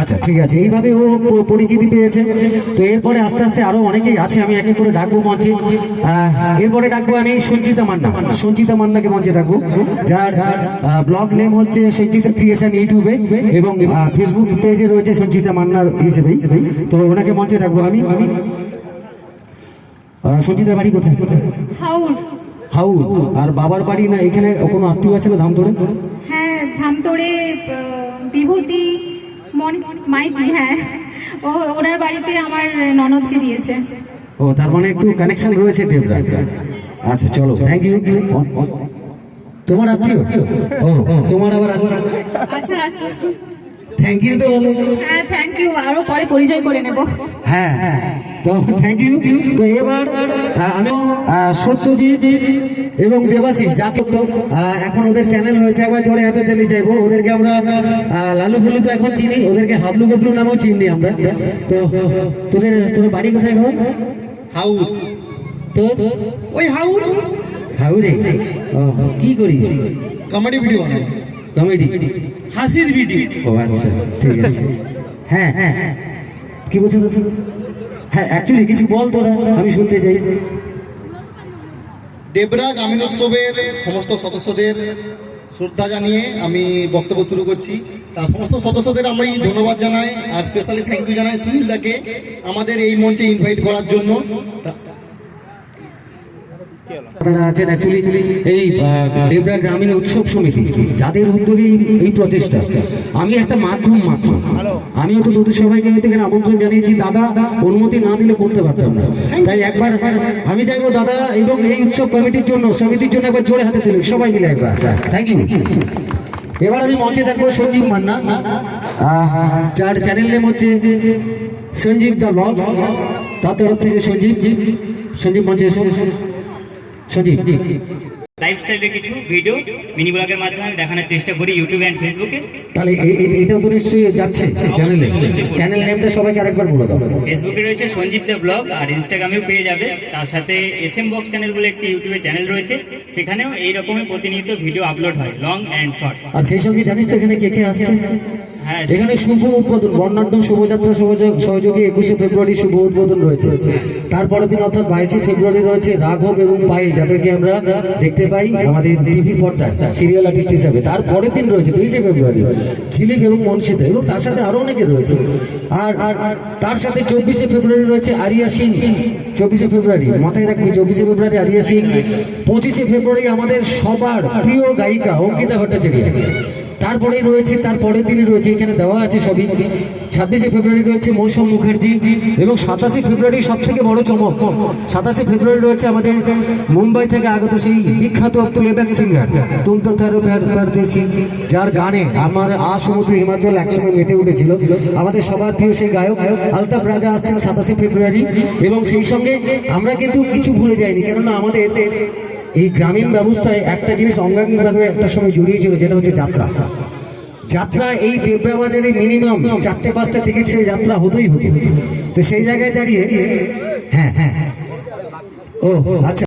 আচ্ছা ঠিক আছে। এইভাবে ও পরিচিতি পেয়েছে। তো এরপরে আস্তে আস্তে আরও অনেকেই আছে আমি একে করে ডাকবো মঞ্চে। এরপরে ডাকবো আমি সঞ্চিতা মান্না। সঞ্চিতা মান্নাকে মঞ্চে ডাকবো। যার ব্লগ নেম হচ্ছে সঞ্চিতা ক্রিয়েশন ইউটিউবে এবং ফেসবুক পেজে রয়েছে সঞ্চিতা মান্নার হিসেবেই। তো ওনাকে মঞ্চে ডাকবো আমি। সঞ্চিতার বাড়ি কোথায়? কোথায় হাউ আর বাবার বাড়ি না এখানে কোনো আত্মীয় আছে না ধামতোড়ে হ্যাঁ ধামতোড়ে বিভূতি মাইতি হ্যাঁ। ও ওনার বাড়িতে আমার ননদকে দিয়েছে। ও তার মানে একটু কানেকশন রয়েছে ডেবরা আচ্ছা চলো থ্যাংক ইউ তোমার আত্মীয়? ও ও, তোমার আবার আচ্ছা আচ্ছা। থ্যাংক ইউ তো। বলো হ্যাঁ থ্যাংক ইউ আরও পরে পরিচয় করে নেব। হ্যাঁ। তো থ্যাংক ইউ তো এবার আমি সত্যজিৎ এবং দেবাশিস যাকে তো আহ, এখন ওদের চ্যানেল হয়েছে একবার জোরে হাতে চালিয়ে চাইব ওদেরকে আমরা লালু ফুলু তো এখন চিনি ওদেরকে হাবলু গবলু নামেও চিনি আমরা। তো তোদের তোর বাড়ি কোথায় গো হাউর। তোর ওই হাউর। হাউরে? কি করিস? কমেডি ভিডিও বানাই। কমেডি? হাসির ভিডিও। ও আচ্ছা ঠিক আছে। হ্যাঁ হ্যাঁ। কি বলছো তো হ্যাঁ অ্যাকচুয়ালি কিছু বল তোরা আমি শুনতে চাই। দেবরা গ্রামীণ উৎসবের সমস্ত সদস্যদের শ্রদ্ধা জানিয়ে আমি বক্তব্য শুরু করছি। তার সমস্ত সদস্যদের আমি ধন্যবাদ জানাই, আর স্পেশালি থ্যাংক ইউ জানাই সুনীল দাকে আমাদের এই মঞ্চে ইনভাইট করার জন্য। তা- আছেন অ্যাকচুয়ালি এই আহ, গ্রামীণ উৎসব সমিতি যাদের উদ্যোগে এই- এই প্রচেষ্টা। আমি একটা মাধ্যম মাত্র। আমিও তো তোদের সবাইকে হয়তো এখানে আমন্ত্রণ জানিয়েছি। দাদা অনুমতি না দিলে করতে পারতাম না। তাই একবার আমি চাইব দাদা এবং এই উৎসব কমিটির জন্য সমিতির জন্য একবার জোরে হাতে তুলি সবাই মিলে একবার। থ্যাংক ইউ এবার আমি মঞ্চে থাকব সঞ্জীব মান্না। যার চ্যানেল নেম হচ্ছে সঞ্জীব দ্য ব্লগ তার তরফ থেকে সঞ্জীব সঞ্জীব মঞ্চে সঞ্জীব লাইফস্টাইলের কিছু ভিডিও মিনি ব্লগের মাধ্যমে দেখানোর চেষ্টা করি ইউটিউবে অ্যান্ড ফেসবুকে তাহলে এ- এ- এটাও তো নিশ্চয়ই যাচ্ছে চ্যানেলে চ্যানেল নেমটা সবাইকে আরেকবার বলে দাও। ফেসবুকে রয়েছে সঞ্জীব দা ব্লগ আর ইনস্টাগ্রামেও পেয়ে যাবে। তার সাথে এস এম বক্স চ্যানেল বলে একটি ইউটিউবে চ্যানেল রয়েছে। সেখানেও এই রকমের প্রতিনিয়ত ভিডিও আপলোড হয় লং অ্যান্ড শর্ট আর সেই সঙ্গে জানিস তো এখানে কে কে আসছে? এখানে শুভ উদ্বোধন বর্ণাঢ্য শোভাযাত্রা সহযোগ- সহযোগী একুশে ফেব্রুয়ারি শুভ উদ্বোধন রয়েছে। তারপরের দিন অর্থাৎ বাইশে ফেব্রুয়ারি রয়েছে রাঘব এবং পায়েল যাদেরকে আমরা দেখতে পাই আমাদের টিভি পর্দায় সিরিয়াল আর্টিস্ট হিসাবে। তারপরের দিন রয়েছে তেইশে ফেব্রুয়ারি ঝিলিক এবং মনসিতা এবং তার সাথে আরও অনেকে রয়েছে। আর আর তার সাথে চব্বিশে ফেব্রুয়ারি রয়েছে আরিয়া সিং চব্বিশে ফেব্রুয়ারি মাথায় রাখবি চব্বিশে ফেব্রুয়ারি আরিয়া সিং। পঁচিশে ফেব্রুয়ারি আমাদের সবার প্রিয় গায়িকা অঙ্কিতা ভট্টাচার্য। তারপরে রয়েছে, তার পরের দিনে রয়েছে, এখানে দেওয়া আছে সবই। ছাব্বিশে ফেব্রুয়ারি রয়েছে মৌসুম মুখার্জি এবং সাতাশে ফেব্রুয়ারি সব থেকে বড় চমক। সাতাশে ফেব্রুয়ারি রয়েছে আমাদের মুম্বাই থেকে আগত সেই বিখ্যাত প্লেব্যাক সিঙ্গার তুম তো তার যার গানে আমার আ সমুদ্র হিমাচল একসঙ্গে মেতে উঠেছিল। আমাদের সবার প্রিয় সেই গায়ক আলতাফ রাজা আসছেন সাতাশে ফেব্রুয়ারি এবং সেই সঙ্গে আমরা কিন্তু কিছু ভুলে যাইনি, কেননা আমাদের এই গ্রামীণ ব্যবস্থায় একটা জিনিস অঙ্গাঙ্গিকভাবে একটা সময় জড়িয়ে জড়িয়েছিল, যেটা হচ্ছে যাত্রা। যাত্রা এই দেবরা বাজারে মিনিমাম চারটে, পাঁচটা টিকিট সেই যাত্রা হতোই হতো। তো সেই জায়গায় দাঁড়িয়ে হ্যাঁ হ্যাঁ। ও আচ্ছা।